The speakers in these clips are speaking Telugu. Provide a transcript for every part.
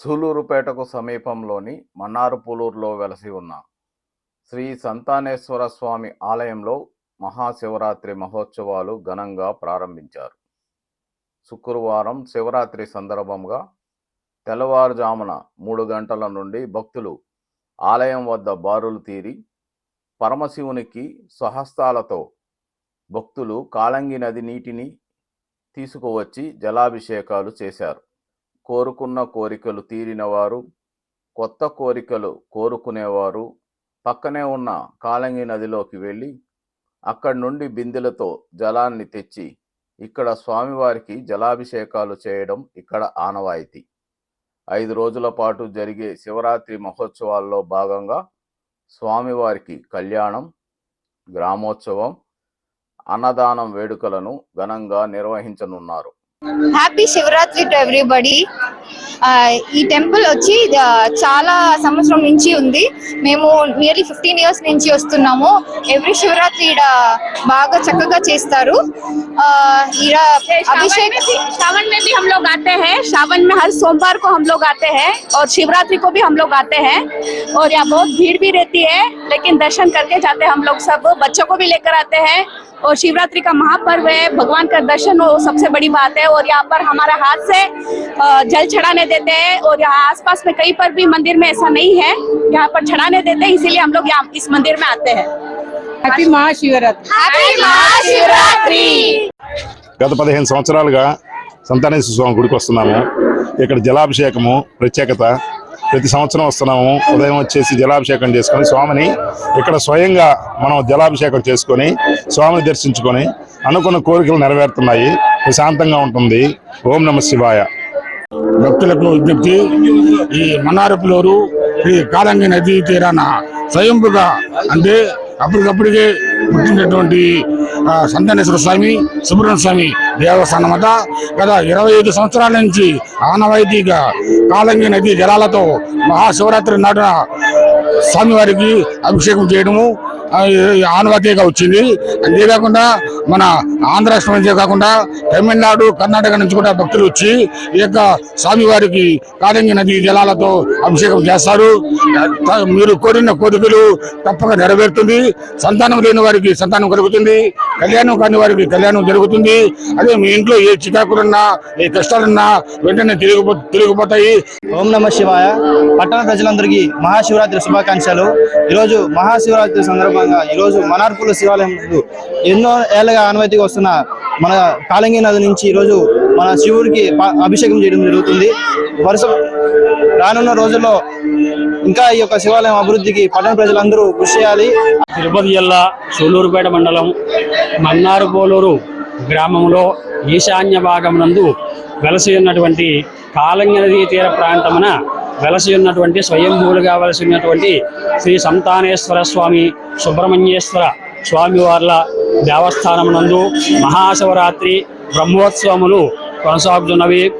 సూలూరుపేటకు సమీపంలోని మన్నారుపులూరులో వెలసి ఉన్న శ్రీ సంతానేశ్వర స్వామి ఆలయంలో మహాశివరాత్రి మహోత్సవాలు ఘనంగా ప్రారంభించారు. శుక్రవారం శివరాత్రి సందర్భంగా తెల్లవారుజామున మూడు గంటల నుండి భక్తులు ఆలయం వద్ద బారులు తీరి పరమశివునికి స్వహస్తాలతో భక్తులు కాళంగి నది నీటిని తీసుకువచ్చి జలాభిషేకాలు చేశారు. కోరుకున్న కోరికలు తీరినవారు కొత్త కోరికలు కోరుకునేవారు పక్కనే ఉన్న కాళంగి నదిలోకి వెళ్ళి అక్కడి నుండి బిందెలతో జలాన్ని తెచ్చి ఇక్కడ స్వామివారికి జలాభిషేకాలు చేయడం ఇక్కడ ఆనవాయితీ. ఐదు రోజుల పాటు జరిగే శివరాత్రి మహోత్సవాల్లో భాగంగా స్వామివారికి కళ్యాణం గ్రామోత్సవం అన్నదానం వేడుకలను ఘనంగా నిర్వహించనున్నారు. హ్యాపీ శివరాత్రి టు ఎవ్రీబడి ఈ టెంపుల్ వచ్చి ఆ, చాలా సంవత్సరం నుంచి ఉంది మేము నియర్లీ ఫిఫ్టీన్ ఇయర్స్ నుంచి వస్తున్నాము ఎవ్రీ శివరాత్రి ఈడ బాగా చక్కగా చేస్తారు ఆ, ఈడ सावन అభిషేక్ में भी सावन में भी हम लोग आते हैं सावन में हर सोमवार को हम लोग आते हैं और शिवरात्रि को भी हम लोग आते हैं और यहाँ बहुत भीड़ भी रहती है लेकिन दर्शन करके जाते हैं हम लोग सब बच्चों को भी लेकर आते हैं और शिवरात्रि का महापर्व है भगवान का दर्शन वो सबसे बड़ी बात है और यहाँ पर हमारा हाथ से अ, जल चढ़ाने देते हैं और यहाँ आसपास में कहीं पर भी मंदिर में ऐसा नहीं है यहाँ पर चढ़ाने देते हैं इसीलिए हम लोग यहाँ इस मंदिर में आते हैं హ్యాపీ మహాశివరాత్రి హ్యాపీ మహాశివరాత్రి గత పదిహేను సంవత్సరాలుగా సంతానేశ్వర స్వామి గుడికి వస్తున్నాము ఇక్కడ జలాభిషేకము ప్రత్యేకత ప్రతి సంవత్సరం వస్తున్నాము. ఉదయం వచ్చేసి జలాభిషేకం చేసుకొని స్వామిని ఇక్కడ స్వయంగా మనం జలాభిషేకం చేసుకొని స్వామిని దర్శించుకొని అనుకున్న కోరికలు నెరవేరుతున్నాయి. ప్రశాంతంగా ఉంటుంది. ఓం నమ శివాయ. భక్తులకు విజ్ఞప్తి ఈ మన్నారపులోరు ఈ కాలంగి నదీ తీరాన స్వయంపుగా అంటే అప్పటికప్పటికే పుట్టినటువంటి సంతనేశ్వర స్వామి సుబ్రహ్మణ్య స్వామి దేవస్థానం వద్ద గత ఇరవై ఐదు సంవత్సరాల నుంచి ఆనవాయితీగా కాలంగి నదీ జలాలతో మహాశివరాత్రి నాటున స్వామివారికి అభిషేకం చేయడము ఆ, వచ్చింది. అంతేకాకుండా మన ఆంధ్ర రాష్ట్రం నుంచే కాకుండా తమిళనాడు కర్ణాటక నుంచి కూడా భక్తులు వచ్చి ఈ యొక్క స్వామివారికి కాళంగి నది జలాలతో అభిషేకం చేస్తారు. మీరు కోరిన కోరికలు తప్పక నెరవేరుతుంది. సంతానం లేని వారికి సంతానం కలుగుతుంది. కళ్యాణం కాని వారికి కళ్యాణం జరుగుతుంది. అదే మీ ఇంట్లో ఏ చికాకులున్నా ఏ కష్టాలున్నా వెంటనే తిరిగిపో తిరిగిపోతాయి. ఓం నమ శివాయ. పట్టణ ప్రజలందరికీ మహాశివరాత్రి శుభాకాంక్షలు. ఈరోజు మహాశివరాత్రి సందర్భంగా ఈరోజు మనార్పుల శివాలయం ఎన్నో ఏళ్ళగా ఆనవాయితీగా వస్తున్న మన కాళంగి నది నుంచి ఈరోజు మన శివుడికి అభిషేకం చేయడం జరుగుతుంది. వరుస రానున్న రోజుల్లో ఇంకా ఈ యొక్క శివాలయం అభివృద్ధికి పట్టణ ప్రజలందరూ కృషి చేయాలి. తిరుపతి జిల్లా సూలూరుపేట మండలం మన్నారుపోలూరు గ్రామంలో ఈశాన్య భాగం నందు వెలసి ఉన్నటువంటి కాలంగి నదీ తీర ప్రాంతమున వెలసి ఉన్నటువంటి స్వయంభూలుగా వెలసి ఉన్నటువంటి శ్రీ సంతానేశ్వర స్వామి సుబ్రహ్మణ్యేశ్వర స్వామివార్ల దేవస్థానం నందు మహాశివరాత్రి బ్రహ్మోత్సవములు కొనసాగుతున్నవి.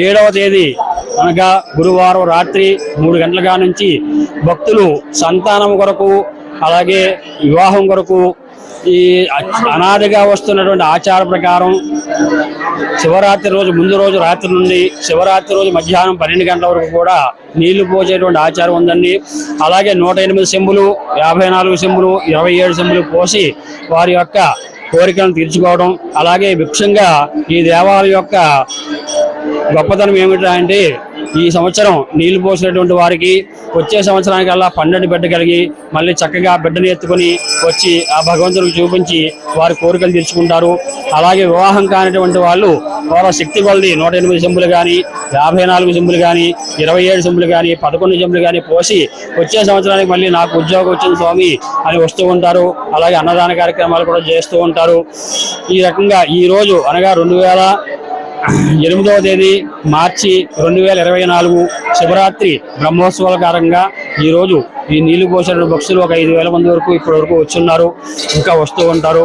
ఏడవ తేదీ అనగా గురువారం రాత్రి మూడు గంటలుగా నుంచి భక్తులు సంతానం కొరకు అలాగే వివాహం కొరకు ఈ అనాదిగా వస్తున్నటువంటి ఆచార ప్రకారం శివరాత్రి రోజు ముందు రోజు రాత్రి నుండి శివరాత్రి రోజు మధ్యాహ్నం పన్నెండు గంటల వరకు కూడా నీళ్ళు పోసేటువంటి ఆచారం ఉందండి. అలాగే నూట ఎనిమిది సెంబులు యాభై నాలుగు సెంబులు ఇరవై ఏడు సెంబులు పోసి వారి యొక్క కోరికలను తీర్చుకోవడం అలాగే ముఖ్యంగా ఈ దేవాలయం యొక్క గొప్పతనం ఏమిటంటే ఈ సంవత్సరం నీళ్ళు పోసినటువంటి వారికి వచ్చే సంవత్సరానికల్లా పన్నెండు బిడ్డ కలిగి మళ్ళీ చక్కగా బిడ్డని ఎత్తుకొని వచ్చి ఆ భగవంతుడికి చూపించి వారి కోరికలు తీర్చుకుంటారు. అలాగే వివాహం కానిటువంటి వాళ్ళు వాళ్ళ శక్తి కొలది నూట ఎనిమిది సింబులు కానీ యాభై నాలుగు సింబులు కానీ ఇరవై ఏడు సింబులు కానీ పదకొండు సింబులు కానీ పోసి వచ్చే సంవత్సరానికి మళ్ళీ నాకు ఉద్యోగం వచ్చింది స్వామి అని వస్తూ ఉంటారు. అలాగే అన్నదాన కార్యక్రమాలు కూడా చేస్తూ ఉంటారు. ఈ రకంగా ఈ రోజు అనగా రెండు వేల ఎనిమిదవ తేదీ మార్చి రెండు వేల ఇరవై నాలుగు శివరాత్రి బ్రహ్మోత్సవాల కారంగా ఈ రోజు ఈ నీళ్ళు పోసిన భక్తులు ఒక ఐదు వేల మంది వరకు ఇప్పటి వరకు వచ్చున్నారు ఇంకా వస్తూ ఉంటారు.